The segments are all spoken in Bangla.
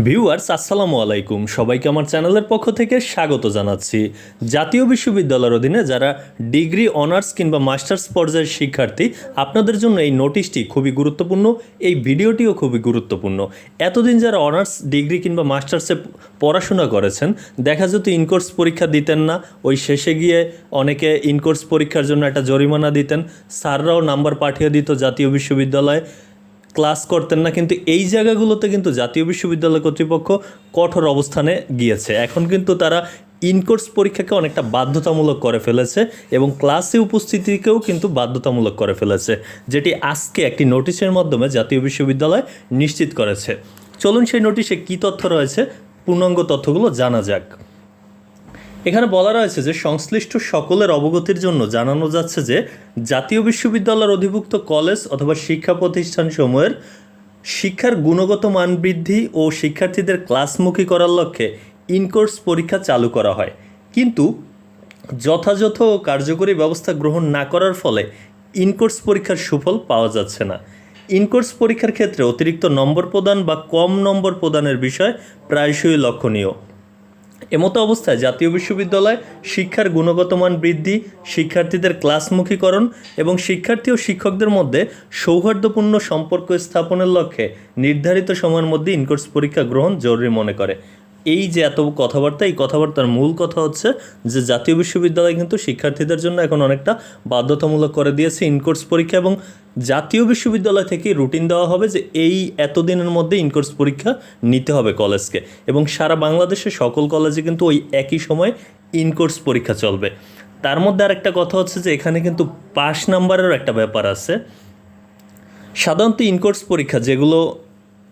ভিউয়ার্স, আসসালামু আলাইকুম। সবাইকে আমার চ্যানেলের পক্ষ থেকে স্বাগত জানাচ্ছি। জাতীয় বিশ্ববিদ্যালয়ের অধীনে যারা ডিগ্রি, অনার্স কিংবা মাস্টার্স পর্যায়ের শিক্ষার্থী, আপনাদের জন্য এই নোটিশটি খুবই গুরুত্বপূর্ণ, এই ভিডিওটিও খুবই গুরুত্বপূর্ণ। এতদিন যারা অনার্স, ডিগ্রি কিংবা মাস্টার্সে পড়াশোনা করেছেন, দেখা যেত ইনকোর্স পরীক্ষা দিতেন না। ওই শেষে গিয়ে অনেকে ইনকোর্স পরীক্ষার জন্য একটা জরিমানা দিতেন। স্যাররাও নাম্বার পাঠিয়ে দিত জাতীয় বিশ্ববিদ্যালয়ে। ক্লাস করতেন না, কিন্তু এই জায়গাগুলোতে কিন্তু জাতীয় বিশ্ববিদ্যালয় কর্তৃপক্ষ কঠোর অবস্থানে গিয়েছে। এখন কিন্তু তারা ইনকোর্স পরীক্ষাকে অনেকটা বাধ্যতামূলক করে ফেলেছে এবং ক্লাসে উপস্থিতিকেও কিন্তু বাধ্যতামূলক করে ফেলেছে, যেটি আজকে একটি নোটিশের মাধ্যমে জাতীয় বিশ্ববিদ্যালয় নিশ্চিত করেছে। চলুন সেই নোটিশে কী তথ্য রয়েছে, পূর্ণাঙ্গ তথ্যগুলো জানা যাক। এখানে বলা রয়েছে যে সংশ্লিষ্ট সকলের অবগতির জন্য জানানো যাচ্ছে যে জাতীয় বিশ্ববিদ্যালয়ের অধিভুক্ত কলেজ অথবা শিক্ষা প্রতিষ্ঠান সমূহের শিক্ষার গুণগত মান বৃদ্ধি ও শিক্ষার্থীদের ক্লাসমুখী করার লক্ষ্যে ইনকোর্স পরীক্ষা চালু করা হয়। কিন্তু যথাযথ ও কার্যকরী ব্যবস্থা গ্রহণ না করার ফলে ইনকোর্স পরীক্ষার সুফল পাওয়া যাচ্ছে না। ইনকোর্স পরীক্ষার ক্ষেত্রে অতিরিক্ত নম্বর প্রদান বা কম নম্বর প্রদানের বিষয় প্রায়শই লক্ষণীয়। এমতো অবস্থায় জাতীয় বিশ্ববিদ্যালয় শিক্ষার গুণগত মান বৃদ্ধি, শিক্ষার্থীদের ক্লাসমুখীকরণ এবং শিক্ষার্থী ও শিক্ষকদের মধ্যে সৌহার্দ্যপূর্ণ সম্পর্ক স্থাপনের লক্ষ্যে নির্ধারিত সময়ের মধ্যে ইনকোর্স পরীক্ষা গ্রহণ জরুরি মনে করে। এই যে এত কথাবার্তা, এই কথাবার্তার মূল কথা হচ্ছে যে জাতীয় বিশ্ববিদ্যালয় কিন্তু শিক্ষার্থীদের জন্য এখন অনেকটা বাধ্যতামূলক করে দিয়েছে ইনকোর্স পরীক্ষা এবং জাতীয় বিশ্ববিদ্যালয় থেকে রুটিন দেওয়া হবে যে এই এতদিনের মধ্যে ইনকোর্স পরীক্ষা নিতে হবে কলেজকে এবং সারা বাংলাদেশে সকল কলেজে কিন্তু ওই একই সময় ইনকোর্স পরীক্ষা চলবে। তার মধ্যে আরেকটা কথা হচ্ছে যে এখানে কিন্তু পাস নাম্বারেরও একটা ব্যাপার আছে। সাধারণত ইনকোর্স পরীক্ষা যেগুলো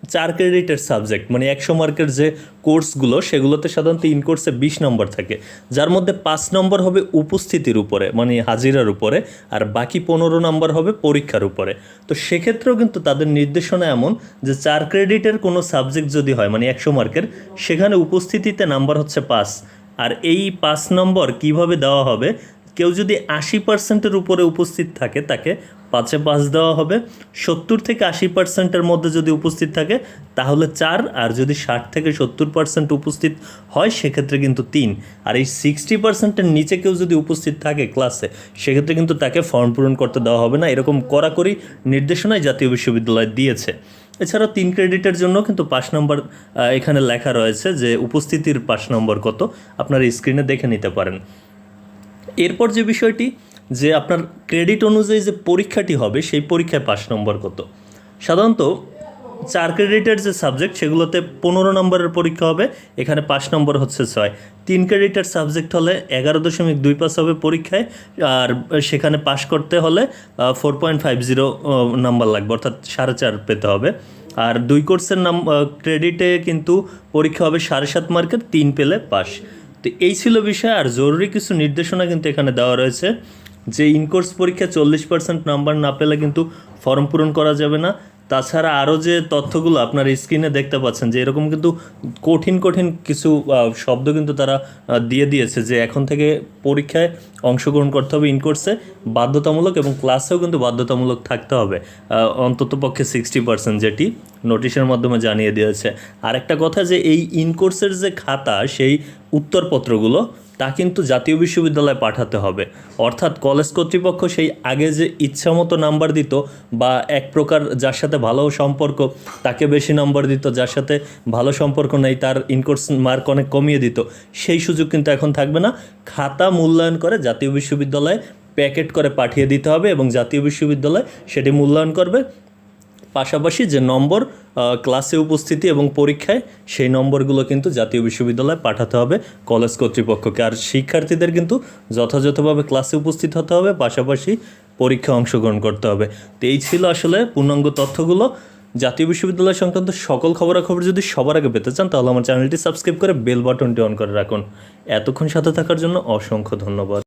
চার ক্রেডিটের সাবজেক্ট মানে একশো মার্কের যে কোর্সগুলো, সেগুলোতে সাধারণত ইন কোর্সে বিশ নম্বর থাকে। যার মধ্যে পাঁচ নম্বর হবে উপস্থিতির উপরে মানে হাজিরার উপরে, আর বাকি পনেরো নম্বর হবে পরীক্ষার উপরে। তো সেক্ষেত্রেও কিন্তু তাদের নির্দেশনা এমন যে চার ক্রেডিটের কোনো সাবজেক্ট যদি হয় মানে একশো মার্কের, সেখানে উপস্থিতিতে নাম্বার হচ্ছে পাঁচ। আর এই পাঁচ নম্বর কীভাবে দেওয়া হবে কেউ যদি আশি পার্সেন্টের উপরে উপস্থিত থাকে, তাকে পাঁচে পাঁচ দেওয়া হবে। সত্তর থেকে আশি পার্সেন্টের মধ্যে যদি উপস্থিত থাকে, তাহলে চার, আর যদি ষাট থেকে সত্তর পার্সেন্ট উপস্থিত হয়, সেক্ষেত্রে কিন্তু তিন। আর এই সিক্সটি পার্সেন্টের নিচে কেউ যদি উপস্থিত থাকে ক্লাসে সেক্ষেত্রে কিন্তু তাকে ফর্ম পূরণ করতে দেওয়া হবে না। এরকম কড়াকড়ি নির্দেশনায় জাতীয় বিশ্ববিদ্যালয় দিয়েছে। এছাড়াও তিন ক্রেডিটের জন্য কিন্তু পাঁচ নম্বর এখানে লেখা রয়েছে যে, উপস্থিতির পাঁচ নম্বর কত? আপনারা স্ক্রিনে দেখে নিতে পারেন। এরপর যে বিষয়টি, যে আপনার ক্রেডিট অনুযায়ী যে পরীক্ষাটি হবে, সেই পরীক্ষায় পাস নম্বর কত? সাধারণত চার ক্রেডিটের যে সাবজেক্ট সেগুলোতে পনেরো নম্বরের পরীক্ষা হবে, এখানে পাঁচ নম্বর হচ্ছে ছয়। তিন ক্রেডিটের সাবজেক্ট হলে এগারো দশমিক দুই পাস হবে পরীক্ষায়, আর সেখানে পাশ করতে হলে four point five zero number লাগবে, অর্থাৎ সাড়ে চার পেতে হবে। আর দুই কোর্সের নাম ক্রেডিটে কিন্তু পরীক্ষা হবে সাড়ে সাত মার্কের তিন পেলে পাস তো এই ছিল বিষয়, আর জরুরি কিছু নির্দেশনা কিন্তু এখানে দেওয়া রয়েছে যে ইনকোর্স পরীক্ষা চল্লিশ পার্সেন্ট নাম্বার না পেলে কিন্তু ফর্ম পূরণ করা যাবে না। তাছাড়া আরও যে তথ্যগুলো আপনার স্ক্রিনে দেখতে পাচ্ছেন, যে এরকম কিন্তু কঠিন কঠিন কিছু শব্দ কিন্তু তারা দিয়ে দিয়েছে যে এখন থেকে পরীক্ষায় অংশগ্রহণ করতে হবে ইনকোর্সে, বাধ্যতামূলক এবং ক্লাসেও কিন্তু বাধ্যতামূলক থাকতে হবে। অন্তত পক্ষে সিক্সটি পার্সেন্ট যেটি নোটিশের মাধ্যমে জানিয়ে দিয়েছে। আরেকটা কথা যে এই ইনকোর্সের যে খাতা, সেই উত্তরপত্রগুলো তা কিন্তু জাতীয় বিশ্ববিদ্যালয়ে পাঠাতে হবে। অর্থাৎ কলেজ কর্তৃপক্ষ সেই আগে যে ইচ্ছামতো নাম্বার দিত বা এক প্রকার যার সাথে ভালো সম্পর্ক, তাকে বেশি নম্বর দিত, যার সাথে ভালো সম্পর্ক নেই, তার ইনকোর্স মার্ক অনেক কমিয়ে দিত, সেই সুযোগ কিন্তু এখন থাকবে না। খাতা মূল্যায়ন করে জাতীয় বিশ্ববিদ্যালয়ে প্যাকেট করে পাঠিয়ে দিতে হবে এবং জাতীয় বিশ্ববিদ্যালয় সেটি মূল্যায়ন করবে। পাশাপাশি যে নম্বর ক্লাসে উপস্থিতি এবং পরীক্ষায় সেই নম্বরগুলো কিন্তু জাতীয় বিশ্ববিদ্যালয়ে পাঠাতে হবে কলেজ কর্তৃপক্ষকে। আর শিক্ষার্থীদের কিন্তু যথাযথভাবে ক্লাসে উপস্থিত হতে হবে, পাশাপাশি পরীক্ষায় অংশগ্রহণ করতে হবে। তো এই ছিল আসলে পূর্ণাঙ্গ তথ্যগুলো। জাতীয় বিশ্ববিদ্যালয় সংক্রান্ত সকল খবরাখবর যদি সবার আগে পেতে চান, তাহলে আমার চ্যানেলটি সাবস্ক্রাইব করে বেল বাটনটি অন করে রাখুন। এতক্ষণ সাথে থাকার জন্য অসংখ্য ধন্যবাদ।